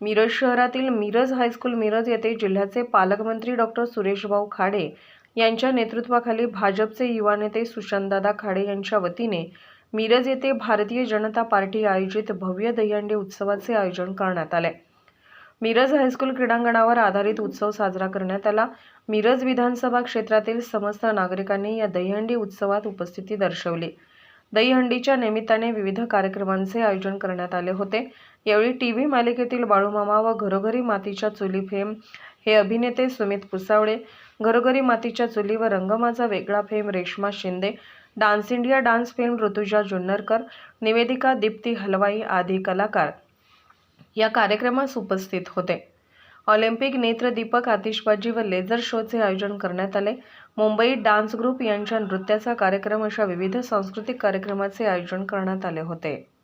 मिरज शहरातील मिरज हायस्कूल मिरज येथे जिल्ह्याचे पालकमंत्री डॉक्टर सुरेशभाऊ खाडे यांच्या नेतृत्वाखाली भाजपचे युवा नेते सुशांतदादा खाडे यांच्या वतीने मिरज येथे भारतीय जनता पार्टी आयोजित भव्य दहीहंडी उत्सवाचे आयोजन करण्यात आले. मिरज हायस्कूल क्रीडांगणावर आधारित उत्सव साजरा करण्यात आला. मिरज विधानसभा क्षेत्रातील समस्त नागरिकांनी या दहीहंडी उत्सवात उपस्थिती दर्शवली. दहीहंडीच्या निमित्ताने विविध कार्यक्रमांचे आयोजन करण्यात आले होते. यावेळी टी व्ही मालिकेतील बाळूमामा व घरोघरी मातीच्या चुली फेम हे अभिनेते सुमित पुसावळे घरोघरी मातीच्या चुली व Rang Maza Vegla fame Reshma Shinde dance India dance film Rutuja Junnarkar निवेदिका दीप्ती हलवाई आदी कलाकार या कार्यक्रमास उपस्थित होते. ऑलिम्पिक नेत्रदीपक आतिषबाजी व लेझर शोचे आयोजन करण्यात आले. मुंबई डान्स ग्रुप यांच्या नृत्याचा कार्यक्रम अशा विविध सांस्कृतिक कार्यक्रमाचे आयोजन करण्यात आले होते.